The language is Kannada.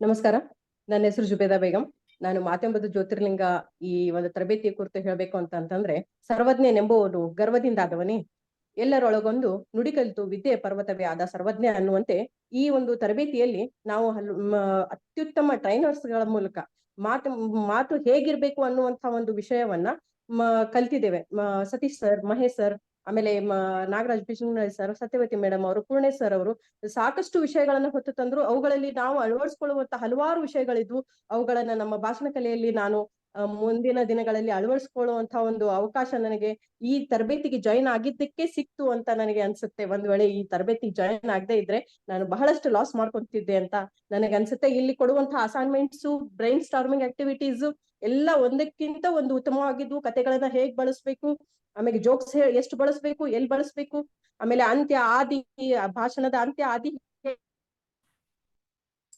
ನಮಸ್ಕಾರ. ನನ್ನ ಹೆಸರು ಜುಬೇದಾ ಬೇಗಂ. ನಾನು ಮಾತೆಂಬದ ಜ್ಯೋತಿರ್ಲಿಂಗ ಈ ಒಂದು ತರಬೇತಿಯ ಕುರಿತು ಹೇಳಬೇಕು ಅಂತ ಅಂತಂದ್ರೆ ಸರ್ವಜ್ಞನೆಂಬುವನು ಗರ್ವದಿಂದ ಆದವನೇ? ಎಲ್ಲರೊಳಗೊಂದು ನುಡಿ ಕಲಿತು ವಿದ್ಯೆ ಪರ್ವತವೇ ಆದ ಸರ್ವಜ್ಞ ಅನ್ನುವಂತೆ ಈ ಒಂದು ತರಬೇತಿಯಲ್ಲಿ ನಾವು ಅತ್ಯುತ್ತಮ ಟ್ರೈನರ್ಸ್ಗಳ ಮೂಲಕ ಮಾತು ಮಾತು ಹೇಗಿರ್ಬೇಕು ಅನ್ನುವಂತ ಒಂದು ವಿಷಯವನ್ನ ಕಲ್ತಿದ್ದೇವೆ. ಸತೀಶ್ ಸರ್, ಮಹೇಶ್ ಸರ್ ಆಮೇಲೆ ನಾಗರಾಜ್ ಬಿಷ್ಣು ಸರ್ ಸತ್ಯವತಿ ಮೇಡಮ್ ಅವರು, ಪೂರ್ಣೇಶ್ ಸರ್ ಅವರು, ಸಾಕಷ್ಟು ವಿಷಯಗಳನ್ನ ಹೊತ್ತು ತಂದ್ರು ಅವುಗಳಲ್ಲಿ ನಾವು ಅಳವಡಿಸ್ಕೊಳ್ಳುವಂತ ಹಲವಾರು ವಿಷಯಗಳಿದ್ವು. ಅವುಗಳನ್ನ ನಮ್ಮ ಭಾಷಣ ಕಲೆಯಲ್ಲಿ ನಾನು ಮುಂದಿನ ದಿನಗಳಲ್ಲಿ ಅಳವಡಿಸ್ಕೊಳ್ಳುವಂತ ಒಂದು ಅವಕಾಶ ನನಗೆ ಈ ತರಬೇತಿಗೆ ಜಾಯಿನ್ ಆಗಿದ್ದಕ್ಕೆ ಸಿಕ್ತು ಅಂತ ನನಗೆ ಅನ್ಸುತ್ತೆ. ಒಂದ್ ವೇಳೆ ಈ ತರಬೇತಿಗೆ ಜಾಯಿನ್ ಆಗದೆ ಇದ್ರೆ ನಾನು ಬಹಳಷ್ಟು ಲಾಸ್ ಮಾಡ್ಕೊಂತಿದ್ದೆ ಅಂತ ನನಗೆ ಅನ್ಸುತ್ತೆ. ಇಲ್ಲಿ ಕೊಡುವಂತಹ ಅಸೈನ್ಮೆಂಟ್ಸ್ ಬ್ರೈನ್ ಸ್ಟಾರ್ಮಿಂಗ್ ಆಕ್ಟಿವಿಟೀಸ್ ಎಲ್ಲ ಒಂದಕ್ಕಿಂತ ಒಂದು ಉತ್ತಮವಾಗಿದ್ದು ಕತೆಗಳನ್ನ ಹೇಗ್ ಬಳಸ್ಬೇಕು ಆಮೇಲೆ ಜೋಕ್ಸ್ ಎಷ್ಟು ಬಳಸ್ಬೇಕು ಎಲ್ಲಿ ಬಳಸ್ಬೇಕು, ಆಮೇಲೆ ಅಂತ್ಯ ಆದಿ, ಭಾಷಣದ ಅಂತ್ಯ ಆದಿ